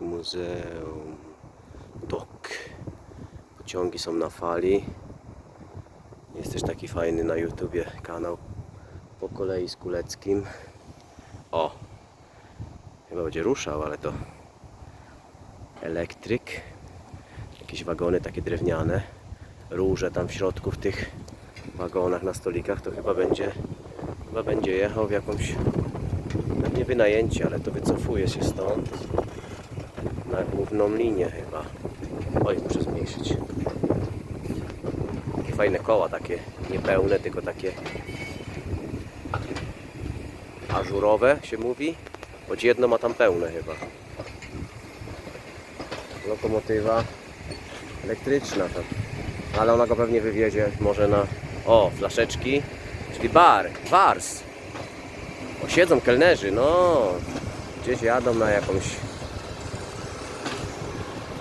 Muzeum Dok. Pociągi są na fali. Jest też taki fajny na YouTubie kanał po kolei z Kuleckim. O! Chyba będzie ruszał, ale to elektryk. Jakieś wagony takie drewniane. Róże tam w środku w tych wagonach na stolikach to chyba będzie chyba będzie jechał w jakąś pewnie wynajęcie, ale to wycofuje się stąd na główną linię chyba. Oj, muszę zmniejszyć. Takie fajne koła, takie niepełne, tylko takie ażurowe się mówi. Choć jedno ma tam pełne chyba. Lokomotywa elektryczna tam. Ale ona go pewnie wywiezie może na... O, flaszeczki. Czyli bar, bars. O, siedzą kelnerzy, no. Gdzieś jadą na jakąś...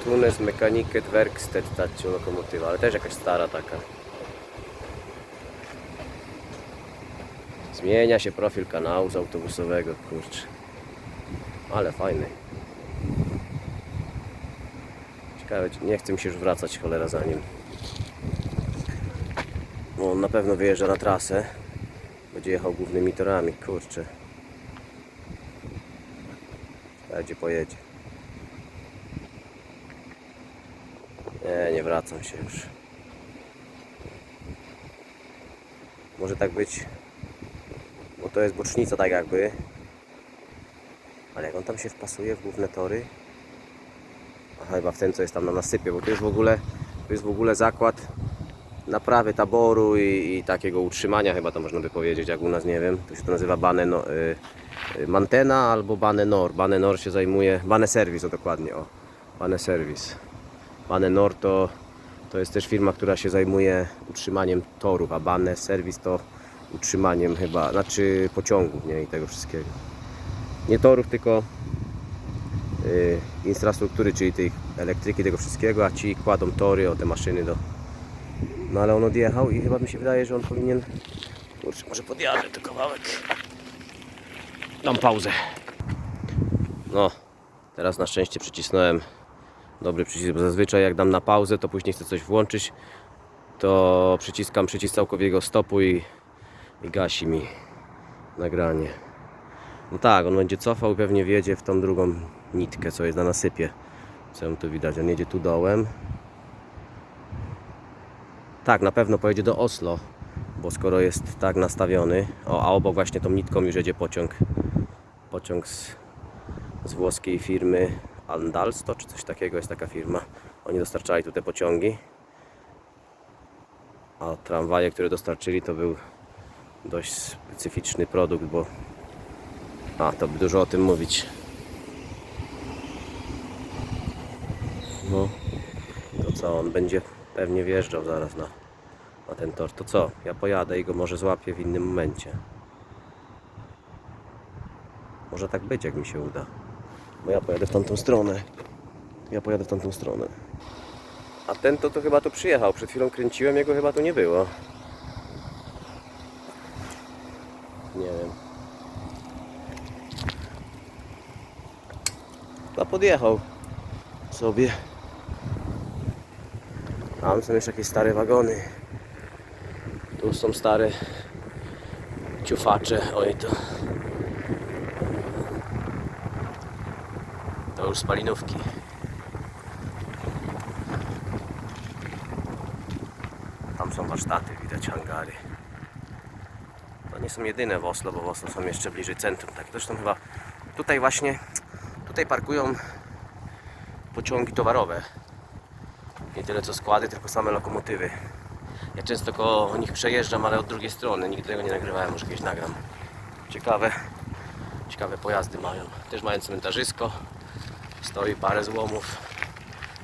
Tunes Mechaniket Werkstedt, ta ci lokomotywa, ale też jakaś stara taka. Zmienia się profil kanału z autobusowego, kurczę. Ale fajny. Ciekawe, nie chcę mi się już wracać cholera za nim. Bo on na pewno wyjeżdża na trasę. Będzie jechał głównymi torami, kurczę. Gdzie pojedzie. Nie, nie wracam się już. Może tak być, bo to jest bocznica tak jakby. Ale jak on tam się wpasuje w główne tory? Aha, chyba w ten co jest tam na nasypie, bo to jest w ogóle, to jest w ogóle zakład naprawy taboru i, i takiego utrzymania chyba to można by powiedzieć, jak u nas nie wiem. To się to nazywa Bane no, y, y, Mantena albo Bane Nor. Bane Nor się zajmuje, Bane Service o dokładnie, o. Bane. Bane Nor to, to jest też firma, która się zajmuje utrzymaniem torów, a Bane Service to utrzymaniem chyba, znaczy pociągów, nie i tego wszystkiego. Nie torów, tylko y, infrastruktury, czyli tej elektryki, tego wszystkiego, a ci kładą tory o te maszyny do. No ale on odjechał i chyba mi się wydaje, że on powinien. Kurczę, może podjadę to kawałek. Dam pauzę. No, teraz na szczęście przycisnąłem dobry przycisk, bo zazwyczaj jak dam na pauzę, to później chcę coś włączyć, to przyciskam przycisk całkowitego stopu i, i gasi mi nagranie. No tak, on będzie cofał i pewnie wjedzie w tą drugą nitkę, co jest na nasypie. Co ją tu widać? On jedzie tu dołem. Tak, na pewno pojedzie do Oslo, bo skoro jest tak nastawiony, o, a obok właśnie tą nitką już jedzie pociąg. Pociąg z, z włoskiej firmy Andalsto, czy coś takiego jest taka firma. Oni dostarczali tu te pociągi. A tramwaje, które dostarczyli, to był dość specyficzny produkt, bo a, to by dużo o tym mówić. No, to co, on będzie pewnie wjeżdżał zaraz na, na ten tor. To co, ja pojadę i go może złapię w innym momencie. Może tak być, jak mi się uda. Bo ja pojadę w tamtą stronę. Ja pojadę w tamtą stronę. A ten to, to chyba tu przyjechał. Przed chwilą kręciłem, jego chyba tu nie było. Nie wiem. Chyba podjechał sobie. Tam są jeszcze jakieś stare wagony. Tu są stare ciufacze. Oj to. To już spalinówki. Tam są warsztaty, widać hangary. To nie są jedyne w Oslo, bo w Oslo są jeszcze bliżej centrum. Tak, zresztą chyba tutaj właśnie, tutaj parkują pociągi towarowe. Nie tyle co składy, tylko same lokomotywy. Ja często koło nich przejeżdżam, ale od drugiej strony. Nigdy tego nie nagrywałem, może kiedyś nagram. Ciekawe, ciekawe pojazdy mają. Też mają cmentarzysko. Stoi parę złomów,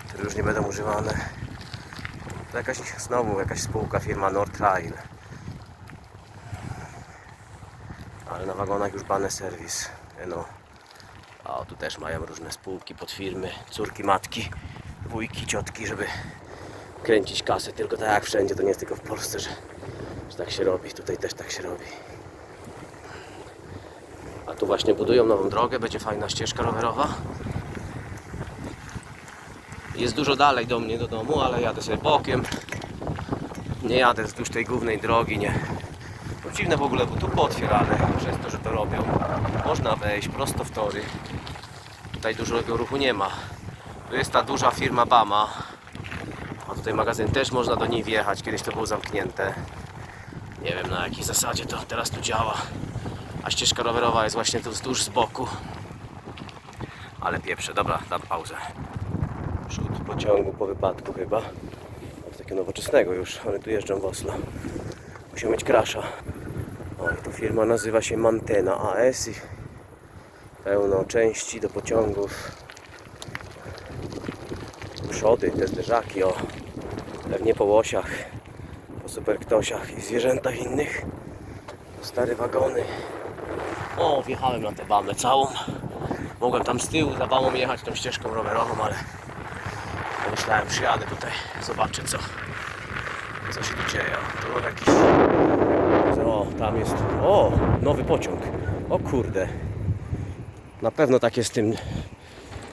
które już nie będą używane. To jakaś znowu jakaś spółka, firma Nordtrail. Ale na wagonach już bane serwis. No. A tu też mają różne spółki, podfirmy, córki, matki, wujki, ciotki, żeby kręcić kasę. Tylko tak jak wszędzie, to nie jest tylko w Polsce, że, że tak się robi. Tutaj też tak się robi. A tu właśnie budują nową drogę, będzie fajna ścieżka rowerowa. Jest dużo dalej do mnie, do domu, ale jadę sobie bokiem. Nie jadę wzdłuż tej głównej drogi, nie. To dziwne w ogóle, bo tu pootwierane przez to, że to robią. Można wejść prosto w tory. Tutaj dużego ruchu nie ma. Tu jest ta duża firma Bama. A tutaj magazyn też można do niej wjechać. Kiedyś to było zamknięte. Nie wiem na jakiej zasadzie to teraz tu działa. A ścieżka rowerowa jest właśnie tu wzdłuż z boku. Ale pieprze, dobra, dam pauzę. Przód pociągu po wypadku chyba. Takiego nowoczesnego już, ale tu jeżdżą w Oslo. Musiał mieć krasza. O, to firma nazywa się Mantena AS i pełno części do pociągów. Przody, te zderzaki, o. Pewnie po łosiach, po superktosiach i zwierzętach innych. Stare wagony. O, wjechałem na tę bamę całą. Mogłem tam z tyłu za bamą jechać tą ścieżką rowerową, ale pomyślałem, przyjadę tutaj, zobaczę co, co się tu dzieje. Jakiś... O, tam jest... O, nowy pociąg. O kurde. Na pewno takie z tym...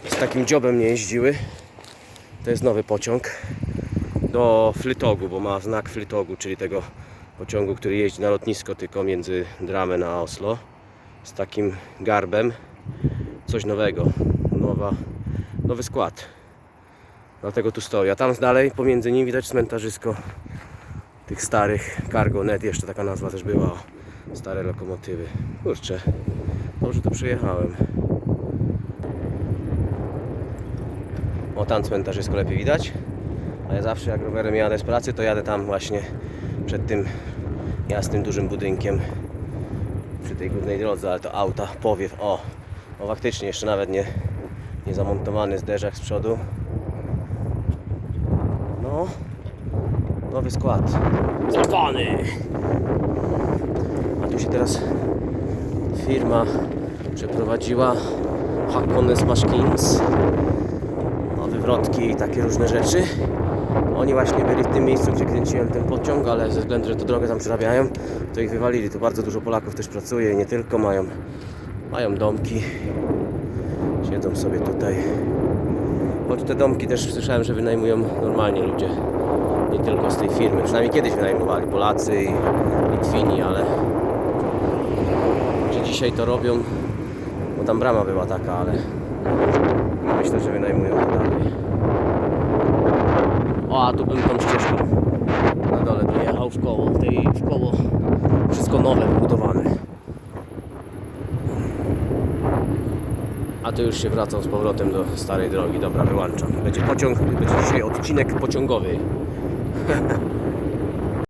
Z takim dziobem nie jeździły. To jest nowy pociąg do Flytogu, bo ma znak Flytogu, czyli tego pociągu, który jeździ na lotnisko tylko między Dramen a Oslo. Z takim garbem. Coś nowego. Nowa, nowy skład. Dlatego tu stoi. A tam dalej pomiędzy nim widać cmentarzysko tych starych Cargo Net. Jeszcze taka nazwa też była. Stare lokomotywy. Kurczę. Dobrze tu przyjechałem. O tam cmentarzysko lepiej widać. Ale zawsze jak rowerem jadę z pracy, to jadę tam właśnie przed tym jasnym, dużym budynkiem przy tej głównej drodze, ale to auta, powiew, o, o faktycznie jeszcze nawet nie, nie zamontowany zderzak z przodu. No, nowy skład. Zerwany! A tu się teraz firma przeprowadziła Hakones Machines o wywrotki i takie różne rzeczy. Oni właśnie byli w tym miejscu, gdzie kręciłem ten pociąg, ale ze względu, że to drogę tam przerabiają, to ich wywalili. Tu bardzo dużo Polaków też pracuje i nie tylko mają, mają domki. Siedzą sobie tutaj. Choć te domki też słyszałem, że wynajmują normalnie ludzie. Nie tylko z tej firmy. Przynajmniej kiedyś wynajmowali Polacy i Litwini, ale czy dzisiaj to robią? Bo tam brama była taka, ale myślę, że wynajmują to dalej. O, a tu bym tą ścieżką na dole dojechał w koło, tej w koło wszystko nowe wybudowane. A tu już się wracam z powrotem do starej drogi. Dobra, wyłączam. Będzie pociąg, będzie dzisiaj odcinek pociągowy.